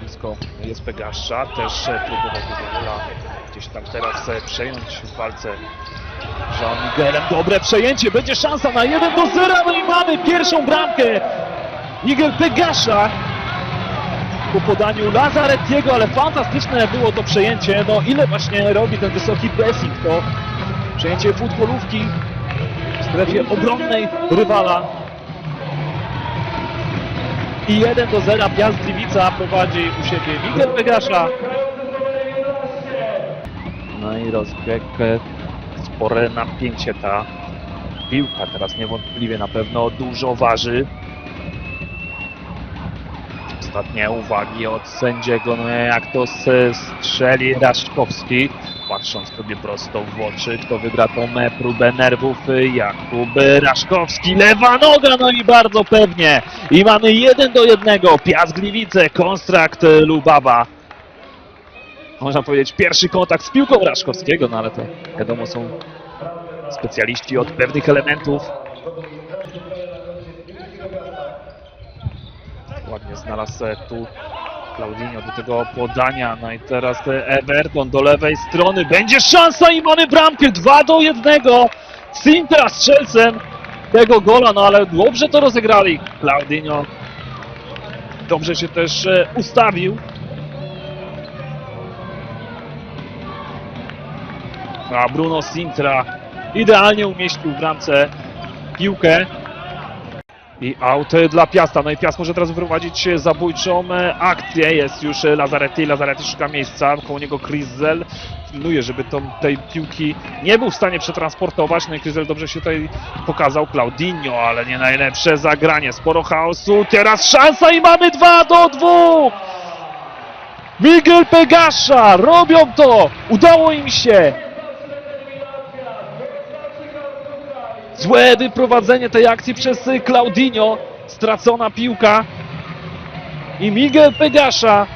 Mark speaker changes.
Speaker 1: blisko jest Pegasza, też e, próbował Gugula gdzieś tam teraz e, przejąć w walce Jean Miguelem. Dobre przejęcie, będzie szansa na 1 do 0, no i mamy pierwszą bramkę. Miguel Pegasza po podaniu Lazaretiego, ale fantastyczne było to przejęcie. No ile właśnie robi ten wysoki pressing, to przejęcie futbolówki w strefie obronnej rywala. I 1 do 0 Piast Gliwica prowadzi u siebie Miguel Pegasza. No i e, spore napięcie ta piłka teraz niewątpliwie na pewno dużo waży. Ostatnie uwagi od sędziego, no jak to strzeli Raszkowski. Patrząc sobie prosto w oczy, kto wygra tą próbę nerwów, y, Jakub Raszkowski, lewa noga, no i bardzo pewnie. I mamy 1 do 1, Piast Gliwice, kontrakt y, Lubawa. Można powiedzieć pierwszy kontakt z piłką Raszkowskiego, no ale to wiadomo są specjaliści od pewnych elementów. Ładnie znalazł e, tu Claudinho do tego podania. No i teraz e, Everton do lewej strony. Będzie szansa i mamy bramkę 2 do 1. Sintra strzelcem tego gola, no ale dobrze to rozegrali. Claudinho dobrze się też e, ustawił. A Bruno Sintra idealnie umieścił w bramce piłkę. I aut dla Piasta. No i Piast może teraz wyprowadzić zabójczą akcję. Jest już Lazaretti. Lazaretti szuka miejsca. Koło niego Krizel. Pilnuje, żeby tą, tej piłki nie był w stanie przetransportować. No i Krizel dobrze się tutaj pokazał. Claudinho, ale nie najlepsze zagranie. Sporo chaosu. Teraz szansa i mamy 2 do 2! Miguel Pegasza! Robią to! Udało im się! Złe wyprowadzenie tej akcji przez Claudinho. Stracona piłka. I Miguel Pegasza